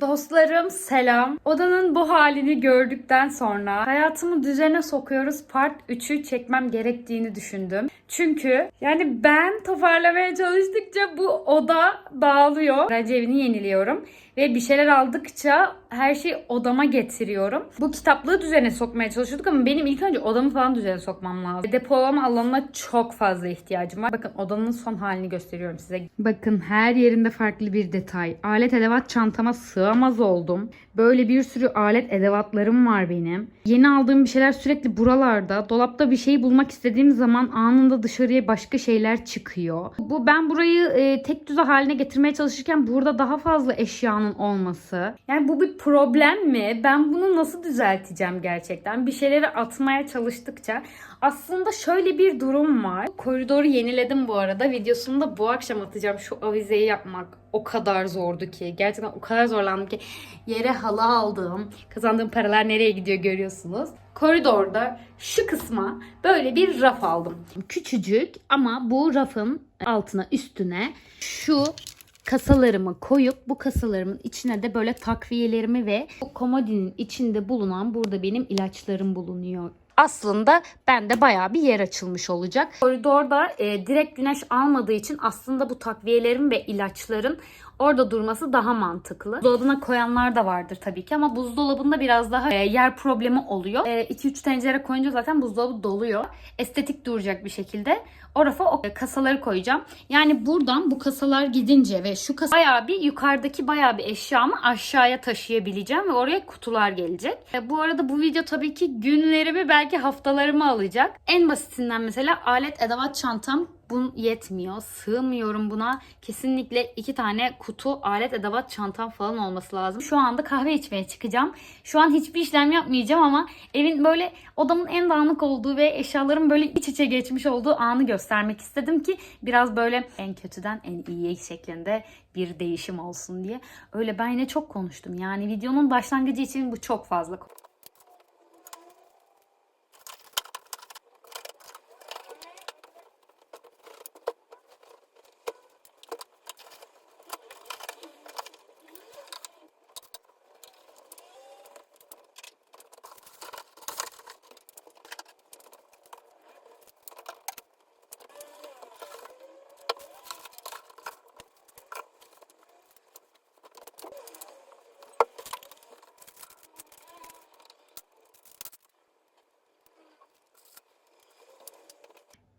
Dostlarım selam. Odanın bu halini gördükten sonra hayatımı düzene sokuyoruz part 3'ü çekmem gerektiğini düşündüm. Çünkü yani ben toparlamaya çalıştıkça bu oda dağılıyor. Öğrenci evini yeniliyorum ve bir şeyler aldıkça her şeyi odama getiriyorum. Bu kitaplığı düzene sokmaya çalışıyorduk ama benim ilk önce odamı falan düzene sokmam lazım. Depolama alanına çok fazla ihtiyacım var. Bakın odanın son halini gösteriyorum size. Bakın her yerinde farklı bir detay. Alet edevat çantama sığamaz oldum. Böyle bir sürü alet edevatlarım var benim. Yeni aldığım bir şeyler sürekli buralarda. Dolapta bir şey bulmak istediğim zaman anında dışarıya başka şeyler çıkıyor. Bu ben burayı e, tek düze haline getirmeye çalışırken burada daha fazla eşyanın olması. Yani bu bir problem mi? Ben bunu nasıl düzelteceğim gerçekten? Bir şeyleri atmaya çalıştıkça aslında şöyle bir durum var. Koridoru yeniledim bu arada. Videosunu da bu akşam atacağım. Şu avizeyi yapmak o kadar zordu ki. Gerçekten o kadar zorlandım ki. Yere halı aldım. Kazandığım paralar nereye gidiyor görüyorsunuz. Koridorda şu kısma böyle bir raf aldım. Küçücük ama bu rafın altına üstüne şu kasalarımı koyup bu kasalarımın içine de böyle takviyelerimi ve bu komodinin içinde bulunan burada benim ilaçlarım bulunuyor. Aslında bende bayağı bir yer açılmış olacak. Koridorda e, direkt güneş almadığı için aslında bu takviyelerin ve ilaçların orada durması daha mantıklı. Buzdolabına koyanlar da vardır tabii ki ama buzdolabında biraz daha e, yer problemi oluyor. 2-3 tencere koyunca zaten buzdolabı doluyor. Estetik duracak bir şekilde o rafa o kasaları koyacağım. Yani buradan bu kasalar gidince ve şu kasa bayağı bir yukarıdaki bayağı bir eşyamı aşağıya taşıyabileceğim ve oraya kutular gelecek. E, bu arada bu video tabii ki günlerimi belki haftalarımı alacak. En basitinden mesela alet edevat çantam bu yetmiyor. Sığmıyorum buna. Kesinlikle iki tane kutu alet edevat çantam falan olması lazım. Şu anda kahve içmeye çıkacağım. Şu an hiçbir işlem yapmayacağım ama evin böyle odamın en dağınık olduğu ve eşyaların böyle iç içe geçmiş olduğu anı göstermek istedim ki biraz böyle en kötüden en iyiye şeklinde bir değişim olsun diye. Öyle ben yine çok konuştum. Yani videonun başlangıcı için bu çok fazla.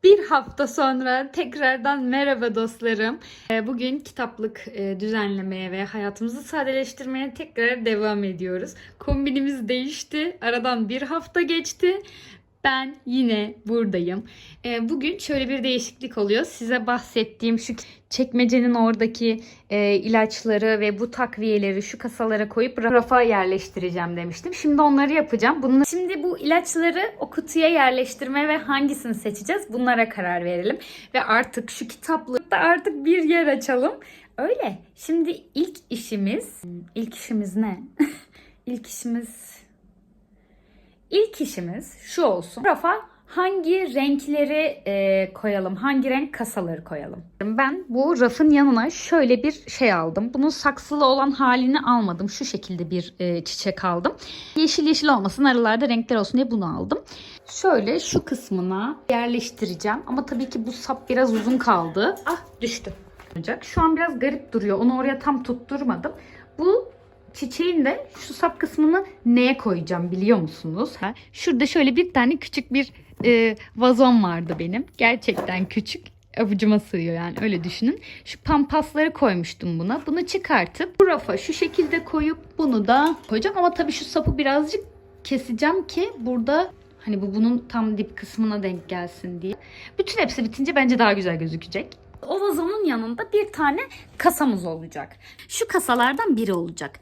Bir hafta sonra tekrardan merhaba dostlarım. Ee, Bugün kitaplık e, düzenlemeye ve hayatımızı sadeleştirmeye tekrar devam ediyoruz. Kombinimiz değişti. Aradan bir hafta geçti. Ben yine buradayım. Ee, Bugün şöyle bir değişiklik oluyor. Size bahsettiğim şu çekmecenin oradaki e, ilaçları ve bu takviyeleri şu kasalara koyup rafa yerleştireceğim demiştim. Şimdi onları yapacağım. Bunun Şimdi bu ilaçları o kutuya yerleştirme ve hangisini seçeceğiz bunlara karar verelim. Ve artık şu kitaplıkta artık bir yer açalım. Öyle. Şimdi ilk işimiz, ilk işimiz ne? ilk işimiz İlk işimiz şu olsun. Rafa hangi renkleri e, koyalım? Hangi renk kasaları koyalım? Ben bu rafın yanına şöyle bir şey aldım. Bunun saksılı olan halini almadım. Şu şekilde bir e, çiçek aldım. Yeşil yeşil olmasın aralarda renkler olsun diye bunu aldım. Şöyle şu kısmına yerleştireceğim. Ama tabii ki bu sap biraz uzun kaldı. Ah düştü. Şu an biraz garip duruyor. Onu oraya tam tutturmadım. Bu çiçeğin de şu sap kısmını neye koyacağım biliyor musunuz? Ha, Şurada şöyle bir tane küçük bir e, vazon vardı benim. Gerçekten küçük. Avucuma sığıyor yani öyle düşünün. Şu pampasları koymuştum buna. Bunu çıkartıp bu rafa şu şekilde koyup bunu da koyacağım. Ama tabii şu sapı birazcık keseceğim ki burada hani bu bunun tam dip kısmına denk gelsin diye. Bütün hepsi bitince bence daha güzel gözükecek. O vazonun yanında bir tane kasamız olacak. Şu kasalardan biri olacak.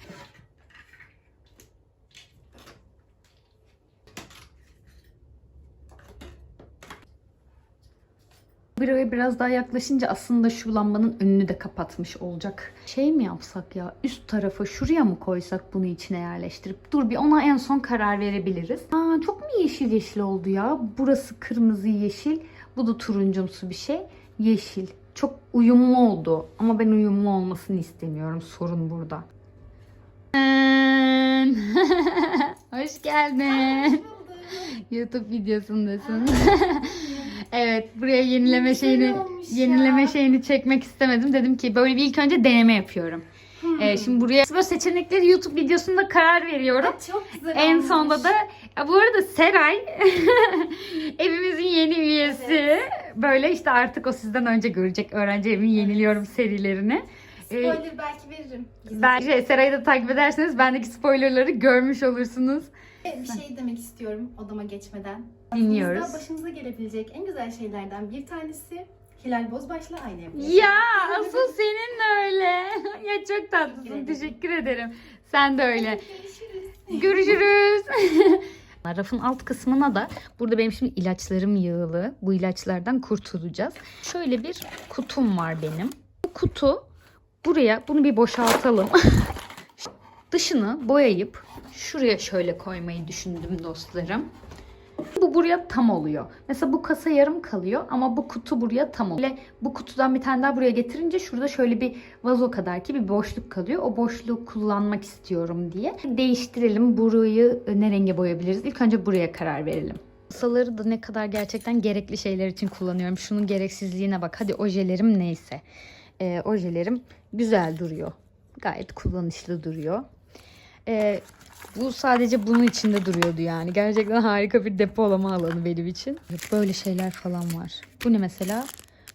Buraya biraz daha yaklaşınca aslında şu lambanın önünü de kapatmış olacak. Şey mi yapsak ya üst tarafa şuraya mı koysak bunu içine yerleştirip? Dur bir ona en son karar verebiliriz. Aa, çok mu yeşil yeşil oldu ya? Burası kırmızı yeşil. Bu da turuncumsu bir şey. Yeşil. Çok uyumlu oldu. Ama ben uyumlu olmasını istemiyorum. Sorun burada. Hoş geldin. YouTube videosundasın. evet, buraya yenileme şeyini yenileme şeyini çekmek istemedim. Dedim ki böyle bir ilk önce deneme yapıyorum. Ee, şimdi buraya böyle seçenekleri YouTube videosunda karar veriyorum. Çok güzel En olmuş. sonda da ya bu arada Seray evimizin yeni üyesi. Böyle işte artık o sizden önce görecek öğrenci evimi yeniliyorum serilerini. Ee, Spoiler belki veririm. ben şey, Seray'ı da takip ederseniz bendeki spoilerları görmüş olursunuz. Bir şey demek istiyorum odama geçmeden. Dinliyoruz. Aklınızda başınıza gelebilecek en güzel şeylerden bir tanesi Hilal Bozbaş'la aynı evde. Ya asıl senin de öyle. ya çok tatlısın. Teşekkür ederim. Teşekkür ederim. Sen de öyle. Görüşürüz. Görüşürüz. Rafın alt kısmına da burada benim şimdi ilaçlarım yığılı. Bu ilaçlardan kurtulacağız. Şöyle bir kutum var benim. Bu kutu buraya bunu bir boşaltalım. Dışını boyayıp şuraya şöyle koymayı düşündüm dostlarım. Bu buraya tam oluyor. Mesela bu kasa yarım kalıyor ama bu kutu buraya tam oluyor. Bu kutudan bir tane daha buraya getirince şurada şöyle bir vazo kadar ki bir boşluk kalıyor. O boşluğu kullanmak istiyorum diye. Değiştirelim. Burayı ne renge boyayabiliriz? İlk önce buraya karar verelim. Masaları da ne kadar gerçekten gerekli şeyler için kullanıyorum. Şunun gereksizliğine bak. Hadi ojelerim neyse. Ee, ojelerim güzel duruyor. Gayet kullanışlı duruyor. Ee, bu sadece bunun içinde duruyordu yani. Gerçekten harika bir depolama alanı benim için. Böyle şeyler falan var. Bu ne mesela?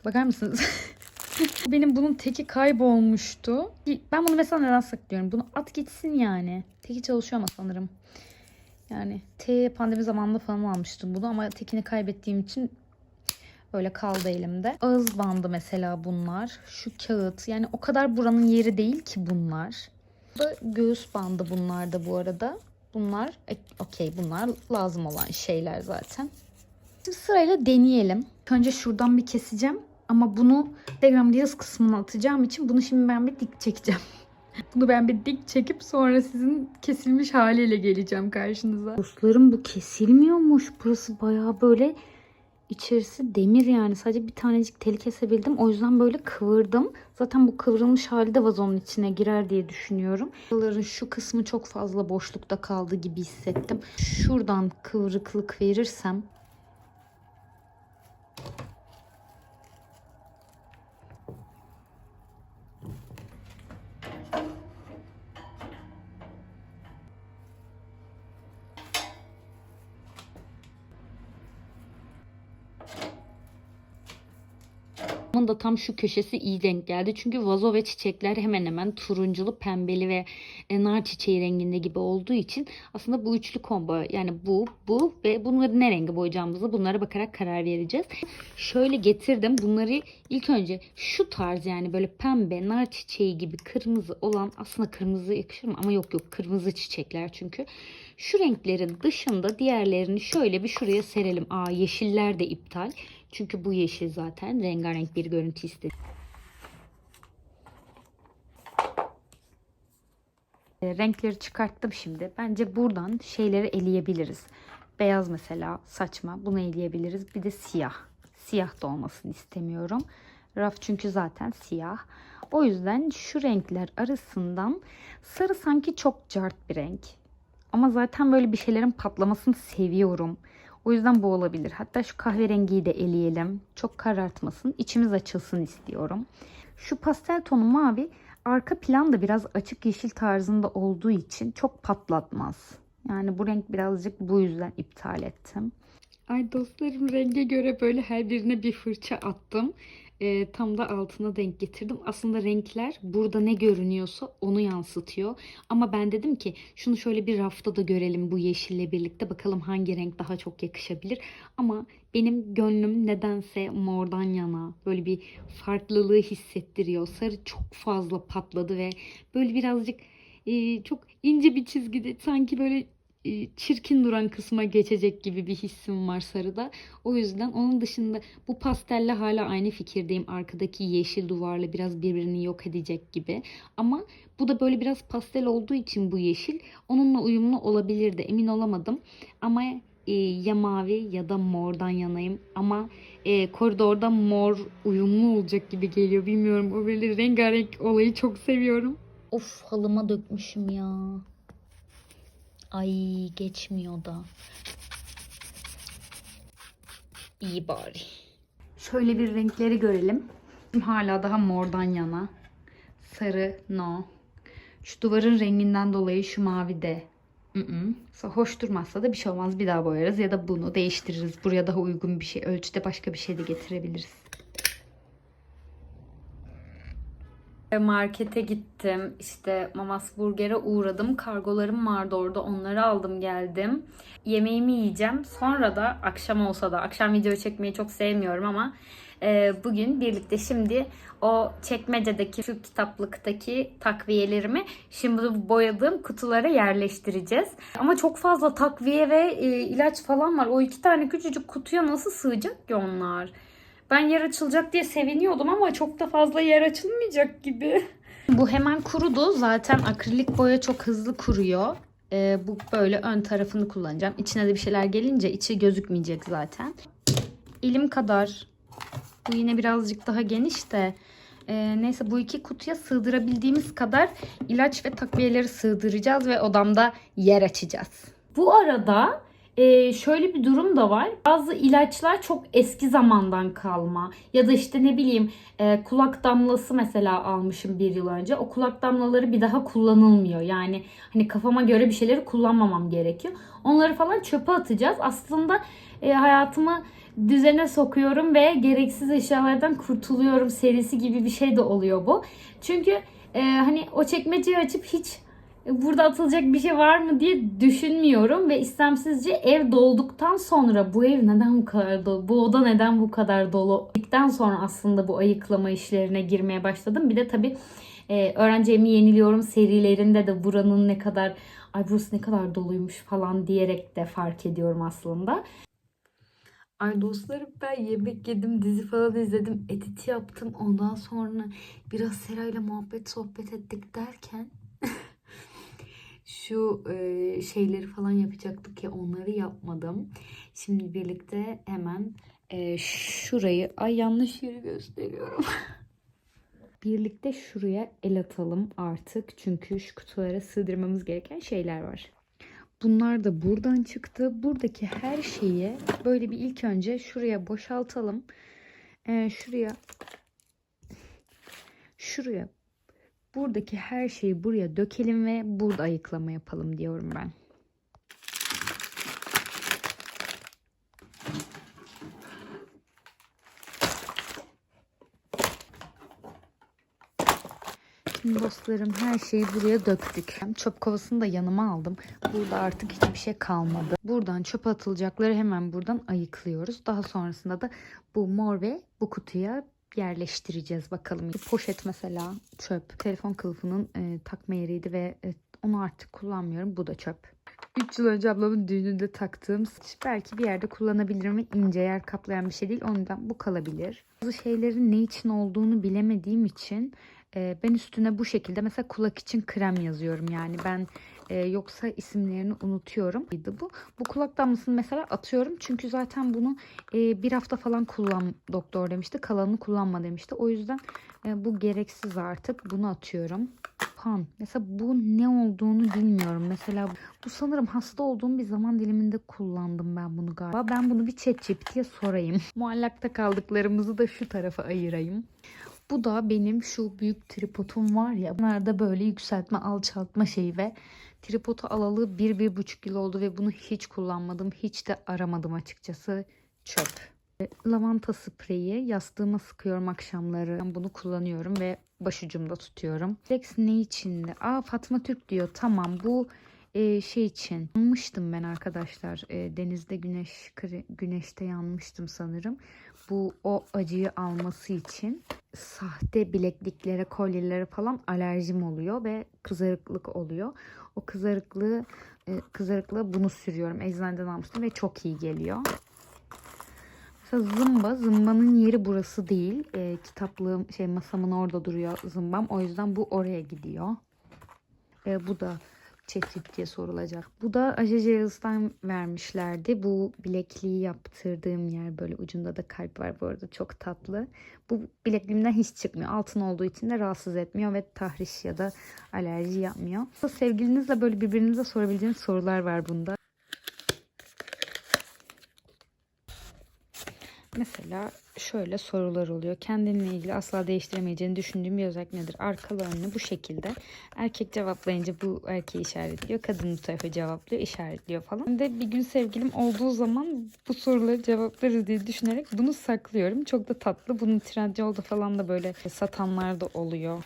Bakar mısınız? benim bunun teki kaybolmuştu. Ben bunu mesela neden saklıyorum? Bunu at gitsin yani. Teki çalışıyor ama sanırım. Yani T pandemi zamanında falan almıştım bunu ama tekini kaybettiğim için öyle kaldı elimde. Ağız bandı mesela bunlar. Şu kağıt. Yani o kadar buranın yeri değil ki bunlar. Bu göğüs bandı bunlar da bu arada. Bunlar e, okey bunlar lazım olan şeyler zaten. Şimdi sırayla deneyelim. Önce şuradan bir keseceğim. Ama bunu Instagram Reels kısmına atacağım için bunu şimdi ben bir dik çekeceğim. Bunu ben bir dik çekip sonra sizin kesilmiş haliyle geleceğim karşınıza. Dostlarım bu kesilmiyormuş. Burası bayağı böyle içerisi demir yani. Sadece bir tanecik teli kesebildim. O yüzden böyle kıvırdım. Zaten bu kıvrılmış hali de vazonun içine girer diye düşünüyorum. Buraların şu kısmı çok fazla boşlukta kaldı gibi hissettim. Şuradan kıvrıklık verirsem Bunun da tam şu köşesi iyi denk geldi. Çünkü vazo ve çiçekler hemen hemen turunculu, pembeli ve e, nar çiçeği renginde gibi olduğu için aslında bu üçlü combo yani bu, bu ve bunları ne rengi boyayacağımızı bunlara bakarak karar vereceğiz. Şöyle getirdim. Bunları ilk önce şu tarz yani böyle pembe, nar çiçeği gibi kırmızı olan aslında kırmızı yakışır mı? Ama yok yok kırmızı çiçekler çünkü. Şu renklerin dışında diğerlerini şöyle bir şuraya serelim. Aa yeşiller de iptal. Çünkü bu yeşil zaten rengarenk bir görüntü istedi. E, Renkleri çıkarttım şimdi. Bence buradan şeyleri eleyebiliriz. Beyaz mesela saçma. Bunu eleyebiliriz. Bir de siyah. Siyah da olmasını istemiyorum. Raf çünkü zaten siyah. O yüzden şu renkler arasından sarı sanki çok cart bir renk. Ama zaten böyle bir şeylerin patlamasını seviyorum. O yüzden bu olabilir. Hatta şu kahverengiyi de eleyelim. Çok karartmasın. İçimiz açılsın istiyorum. Şu pastel tonu mavi arka plan da biraz açık yeşil tarzında olduğu için çok patlatmaz. Yani bu renk birazcık bu yüzden iptal ettim. Ay dostlarım renge göre böyle her birine bir fırça attım. Ee, tam da altına denk getirdim. Aslında renkler burada ne görünüyorsa onu yansıtıyor. Ama ben dedim ki şunu şöyle bir rafta da görelim bu yeşille birlikte. Bakalım hangi renk daha çok yakışabilir. Ama benim gönlüm nedense mordan yana. Böyle bir farklılığı hissettiriyor. Sarı çok fazla patladı ve böyle birazcık e, çok ince bir çizgide sanki böyle e, çirkin duran kısma geçecek gibi bir hissim var sarıda. O yüzden onun dışında bu pastelle hala aynı fikirdeyim. Arkadaki yeşil duvarla biraz birbirini yok edecek gibi. Ama bu da böyle biraz pastel olduğu için bu yeşil onunla uyumlu olabilirdi. Emin olamadım. Ama e, ya mavi ya da mordan yanayım. Ama e, koridorda mor uyumlu olacak gibi geliyor. Bilmiyorum o böyle rengarenk olayı çok seviyorum. Of halıma dökmüşüm ya. Ay geçmiyor da. İyi bari. Şöyle bir renkleri görelim. Hala daha mordan yana. Sarı no. Şu duvarın renginden dolayı şu mavi de. Mm-mm. Hoş durmazsa da bir şey olmaz. Bir daha boyarız ya da bunu değiştiririz. Buraya daha uygun bir şey, ölçüde başka bir şey de getirebiliriz. Markete gittim. İşte Mamas Burger'e uğradım. Kargolarım vardı orada. Onları aldım geldim. Yemeğimi yiyeceğim. Sonra da akşam olsa da akşam video çekmeyi çok sevmiyorum ama e, bugün birlikte şimdi o çekmecedeki şu kitaplıktaki takviyelerimi şimdi boyadığım kutulara yerleştireceğiz. Ama çok fazla takviye ve e, ilaç falan var. O iki tane küçücük kutuya nasıl sığacak ki onlar? Ben yer açılacak diye seviniyordum ama çok da fazla yer açılmayacak gibi. Bu hemen kurudu. Zaten akrilik boya çok hızlı kuruyor. Ee, bu böyle ön tarafını kullanacağım. İçine de bir şeyler gelince içi gözükmeyecek zaten. Elim kadar. Bu yine birazcık daha geniş de. Ee, neyse bu iki kutuya sığdırabildiğimiz kadar ilaç ve takviyeleri sığdıracağız ve odamda yer açacağız. Bu arada ee, şöyle bir durum da var. Bazı ilaçlar çok eski zamandan kalma. Ya da işte ne bileyim e, kulak damlası mesela almışım bir yıl önce. O kulak damlaları bir daha kullanılmıyor. Yani hani kafama göre bir şeyleri kullanmamam gerekiyor. Onları falan çöpe atacağız. Aslında e, hayatımı düzene sokuyorum ve gereksiz eşyalardan kurtuluyorum serisi gibi bir şey de oluyor bu. Çünkü e, hani o çekmeceyi açıp hiç burada atılacak bir şey var mı diye düşünmüyorum ve istemsizce ev dolduktan sonra bu ev neden bu kadar dolu, bu oda neden bu kadar dolu dedikten sonra aslında bu ayıklama işlerine girmeye başladım. Bir de tabii e, öğrenci evi yeniliyorum serilerinde de buranın ne kadar ay burası ne kadar doluymuş falan diyerek de fark ediyorum aslında. Ay dostlarım ben yemek yedim, dizi falan izledim, edit yaptım. Ondan sonra biraz Seray'la muhabbet sohbet ettik derken şu e, şeyleri falan yapacaktık ya onları yapmadım. Şimdi birlikte hemen e, şurayı ay yanlış yeri gösteriyorum. birlikte şuraya el atalım artık. Çünkü şu kutulara sığdırmamız gereken şeyler var. Bunlar da buradan çıktı. Buradaki her şeyi böyle bir ilk önce şuraya boşaltalım. E, şuraya şuraya buradaki her şeyi buraya dökelim ve burada ayıklama yapalım diyorum ben. Şimdi dostlarım her şeyi buraya döktük. Çöp kovasını da yanıma aldım. Burada artık hiçbir şey kalmadı. Buradan çöp atılacakları hemen buradan ayıklıyoruz. Daha sonrasında da bu mor ve bu kutuya yerleştireceğiz bakalım. Poşet mesela çöp. Telefon kılıfının e, takma yeriydi ve e, onu artık kullanmıyorum. Bu da çöp. 3 yıl önce ablamın düğününde taktığım belki bir yerde kullanabilirim ve ince yer kaplayan bir şey değil. Ondan bu kalabilir. Bazı şeylerin ne için olduğunu bilemediğim için e, ben üstüne bu şekilde mesela kulak için krem yazıyorum. Yani ben e, yoksa isimlerini unutuyorum. Bu bu kulak damlasını mesela atıyorum. Çünkü zaten bunu e, bir hafta falan kullan doktor demişti. Kalanını kullanma demişti. O yüzden e, bu gereksiz artık. Bunu atıyorum. Pan. Mesela bu ne olduğunu bilmiyorum. Mesela bu sanırım hasta olduğum bir zaman diliminde kullandım ben bunu galiba. Ben bunu bir ChatGPT'ye sorayım. Muallakta kaldıklarımızı da şu tarafa ayırayım. Bu da benim şu büyük tripodum var ya. Bunlarda böyle yükseltme alçaltma şeyi ve tripodu alalı 1-1,5 yıl oldu ve bunu hiç kullanmadım. Hiç de aramadım açıkçası. Çöp. Lavanta spreyi yastığıma sıkıyorum akşamları. Ben bunu kullanıyorum ve başucumda tutuyorum. Lex ne içinde? Aa Fatma Türk diyor. Tamam bu e, şey için yanmıştım ben arkadaşlar. E, denizde güneş güneşte yanmıştım sanırım. Bu o acıyı alması için sahte bilekliklere, kolyelere falan alerjim oluyor ve kızarıklık oluyor. O kızarıklığı e, kızarıklığı bunu sürüyorum. Eczaneden almıştım ve çok iyi geliyor. Mesela zımba, zımbanın yeri burası değil. E, kitaplığım şey masamın orada duruyor zımbam. O yüzden bu oraya gidiyor. E, bu da ChatGPT'ye sorulacak. Bu da Ajajals'tan vermişlerdi. Bu bilekliği yaptırdığım yer böyle ucunda da kalp var bu arada çok tatlı. Bu bilekliğimden hiç çıkmıyor. Altın olduğu için de rahatsız etmiyor ve tahriş ya da alerji yapmıyor. Sevgilinizle böyle birbirinize sorabileceğiniz sorular var bunda. Mesela şöyle sorular oluyor. Kendinle ilgili asla değiştiremeyeceğini düşündüğüm bir özellik nedir? Arkalı önlü bu şekilde. Erkek cevaplayınca bu erkeği işaretliyor. Kadın bu tarafa cevaplıyor, işaretliyor falan. Ben de bir gün sevgilim olduğu zaman bu soruları cevaplarız diye düşünerek bunu saklıyorum. Çok da tatlı. Bunu Trendyol'da falan da böyle satanlar da oluyor.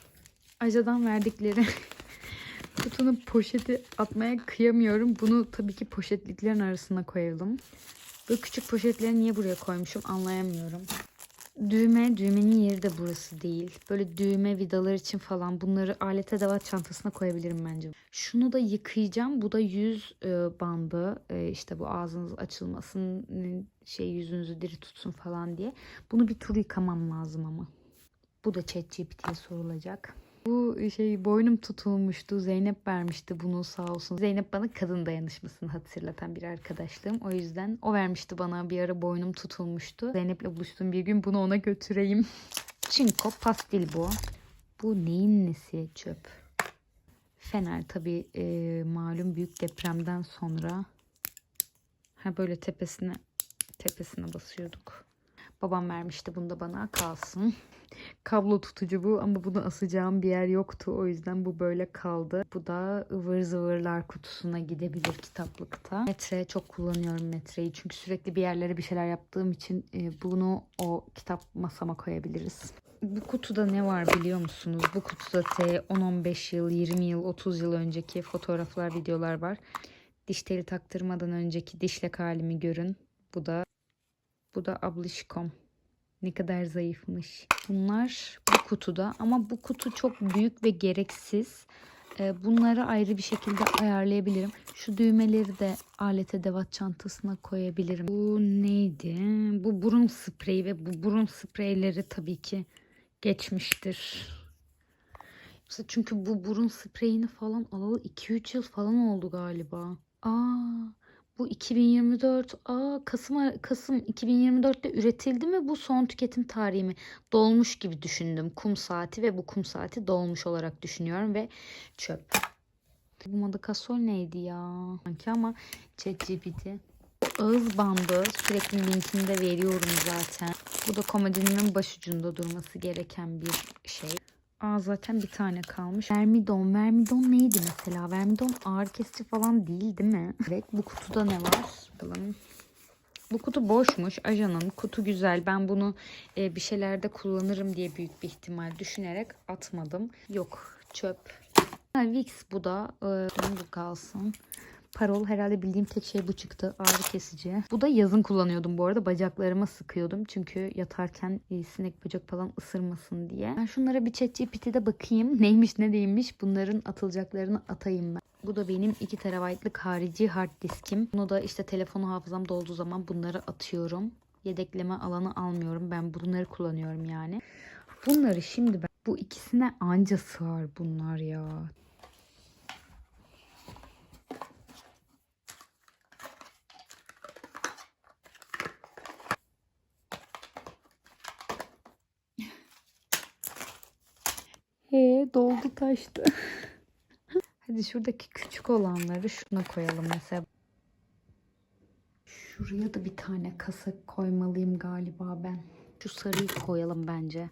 Ajadan verdikleri kutunun poşeti atmaya kıyamıyorum. Bunu tabii ki poşetliklerin arasına koyalım. Bu küçük poşetleri niye buraya koymuşum anlayamıyorum. Düğme, düğmenin yeri de burası değil. Böyle düğme vidalar için falan bunları alet edevat çantasına koyabilirim bence. Şunu da yıkayacağım. Bu da yüz e, bandı. E, işte bu ağzınız açılmasın, şey yüzünüzü diri tutsun falan diye. Bunu bir tur yıkamam lazım ama. Bu da ChatGPT'ye sorulacak. Bu şey boynum tutulmuştu. Zeynep vermişti bunu sağ olsun. Zeynep bana kadın dayanışmasını hatırlatan bir arkadaşlığım. O yüzden o vermişti bana bir ara boynum tutulmuştu. Zeynep'le buluştuğum bir gün bunu ona götüreyim. Çinko pastil bu. Bu neyin nesi çöp? Fener tabii e, malum büyük depremden sonra ha böyle tepesine tepesine basıyorduk. Babam vermişti bunu da bana kalsın. Kablo tutucu bu ama bunu asacağım bir yer yoktu. O yüzden bu böyle kaldı. Bu da ıvır zıvırlar kutusuna gidebilir kitaplıkta. Metre çok kullanıyorum metreyi. Çünkü sürekli bir yerlere bir şeyler yaptığım için e, bunu o kitap masama koyabiliriz. Bu kutuda ne var biliyor musunuz? Bu kutuda T 10-15 yıl, 20 yıl, 30 yıl önceki fotoğraflar, videolar var. Diş teli taktırmadan önceki dişlek halimi görün. Bu da bu da ablişkom. Ne kadar zayıfmış. Bunlar bu kutuda ama bu kutu çok büyük ve gereksiz. Ee, Bunları ayrı bir şekilde ayarlayabilirim. Şu düğmeleri de alet edevat çantasına koyabilirim. Bu neydi? Bu burun spreyi ve bu burun spreyleri tabii ki geçmiştir. Çünkü bu burun spreyini falan alalı 2-3 yıl falan oldu galiba. Aa, bu 2024 aa Kasım Kasım 2024'te üretildi mi bu son tüketim tarihi mi? Dolmuş gibi düşündüm. Kum saati ve bu kum saati dolmuş olarak düşünüyorum ve çöp. Bu Madakasol neydi ya? Sanki ama ChatGPT. Ağız bandı sürekli linkini de veriyorum zaten. Bu da komodinimin başucunda durması gereken bir şey. Aa zaten bir tane kalmış. Vermidon. Vermidon neydi mesela? Vermidon ağrı kesici falan değil değil mi? Evet bu kutuda ne var? Bakalım. Bu kutu boşmuş. Ajan'ın kutu güzel. Ben bunu e, bir şeylerde kullanırım diye büyük bir ihtimal düşünerek atmadım. Yok çöp. Ha, Vicks bu da. E, bu kalsın. Parol herhalde bildiğim tek şey bu çıktı. Ağrı kesici. Bu da yazın kullanıyordum bu arada. Bacaklarıma sıkıyordum. Çünkü yatarken e, sinek böcek falan ısırmasın diye. Ben şunlara bir ChatGPT'de bakayım. Neymiş ne değilmiş. Bunların atılacaklarını atayım ben. Bu da benim 2 TB'lık harici hard diskim. Bunu da işte telefonu hafızam dolduğu zaman bunları atıyorum. Yedekleme alanı almıyorum. Ben bunları kullanıyorum yani. Bunları şimdi ben bu ikisine anca sığar bunlar ya. He doldu taştı. Hadi şuradaki küçük olanları şuna koyalım mesela. Şuraya da bir tane kasa koymalıyım galiba ben. Şu sarıyı koyalım bence.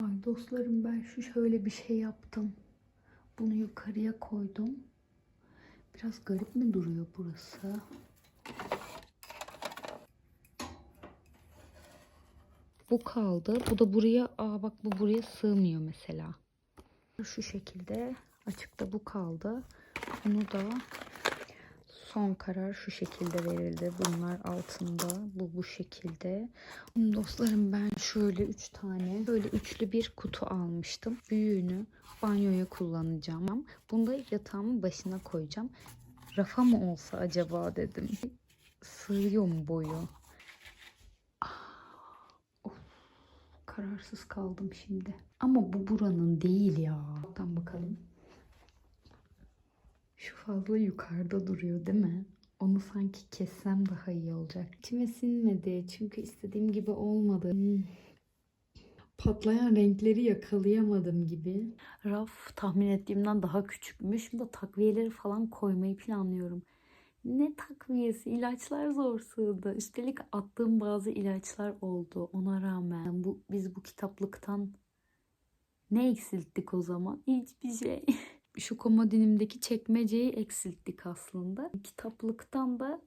Ay dostlarım ben şu şöyle bir şey yaptım. Bunu yukarıya koydum. Biraz garip mi duruyor burası? Bu kaldı. Bu da buraya, aa bak bu buraya sığmıyor mesela. Şu şekilde açıkta bu kaldı. Bunu da son karar şu şekilde verildi. Bunlar altında. Bu bu şekilde. Dostlarım ben şöyle üç tane böyle üçlü bir kutu almıştım. Büyüğünü banyoya kullanacağım. Bunu da yatağımın başına koyacağım. Rafa mı olsa acaba dedim. Sığıyor mu boyu? Kararsız kaldım şimdi. Ama bu buranın değil ya. Alttan bakalım. Şu fazla yukarıda duruyor değil mi? Onu sanki kessem daha iyi olacak. İçime sinmedi çünkü istediğim gibi olmadı. Hmm. Patlayan renkleri yakalayamadım gibi. Raf tahmin ettiğimden daha küçükmüş. Şimdi takviyeleri falan koymayı planlıyorum. Ne takviyesi? İlaçlar zor sığdı. Üstelik attığım bazı ilaçlar oldu ona rağmen. Bu, biz bu kitaplıktan ne eksilttik o zaman? Hiçbir şey. Şu komodinimdeki çekmeceyi eksilttik aslında. Kitaplıktan da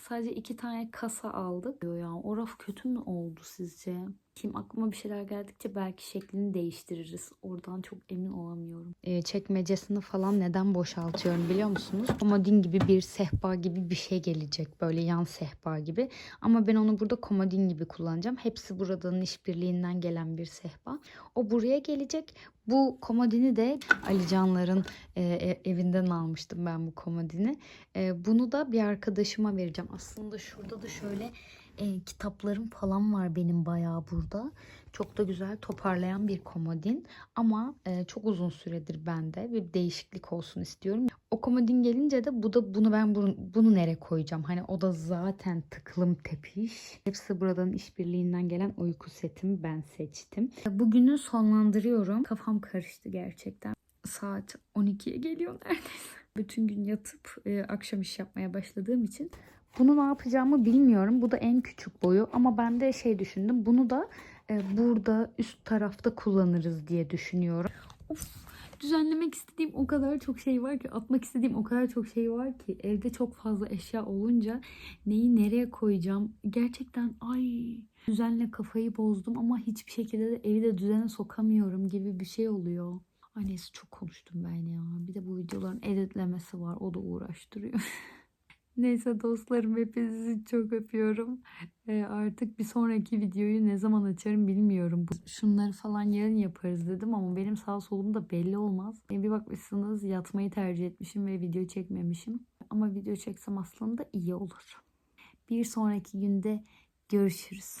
sadece iki tane kasa aldık. Ya o raf kötü mü oldu sizce? Kim aklıma bir şeyler geldikçe belki şeklini değiştiririz. Oradan çok emin olamıyorum. Ee, çekmecesini falan neden boşaltıyorum biliyor musunuz? Komodin gibi bir sehpa gibi bir şey gelecek. Böyle yan sehpa gibi. Ama ben onu burada komodin gibi kullanacağım. Hepsi buradanın işbirliğinden gelen bir sehpa. O buraya gelecek. Bu komodini de Ali Canlar'ın e, e, evinden almıştım ben bu komodini. E, bunu da bir arkadaşıma vereceğim. Aslında şurada da şöyle e, kitaplarım falan var benim bayağı burada. Çok da güzel toparlayan bir komodin. Ama e, çok uzun süredir bende. Bir değişiklik olsun istiyorum. O komodin gelince de bu da bunu ben bunu, bunu nereye koyacağım? Hani o da zaten tıklım tepiş. Hepsi buradan işbirliğinden gelen uyku setimi ben seçtim. Bugünü sonlandırıyorum. Kafam karıştı gerçekten. Saat 12'ye geliyor neredeyse. Bütün gün yatıp e, akşam iş yapmaya başladığım için bunu ne yapacağımı bilmiyorum. Bu da en küçük boyu ama ben de şey düşündüm. Bunu da e, burada üst tarafta kullanırız diye düşünüyorum. Of, düzenlemek istediğim o kadar çok şey var ki, atmak istediğim o kadar çok şey var ki evde çok fazla eşya olunca neyi nereye koyacağım gerçekten ay düzenle kafayı bozdum ama hiçbir şekilde de evi de düzene sokamıyorum gibi bir şey oluyor. Ay neyse çok konuştum ben ya. Bir de bu videoların editlemesi var. O da uğraştırıyor. Neyse dostlarım hepinizi çok öpüyorum. Ee, artık bir sonraki videoyu ne zaman açarım bilmiyorum. Şunları falan yarın yaparız dedim ama benim sağ solum da belli olmaz. Ee, bir bakmışsınız yatmayı tercih etmişim ve video çekmemişim. Ama video çeksem aslında iyi olur. Bir sonraki günde görüşürüz.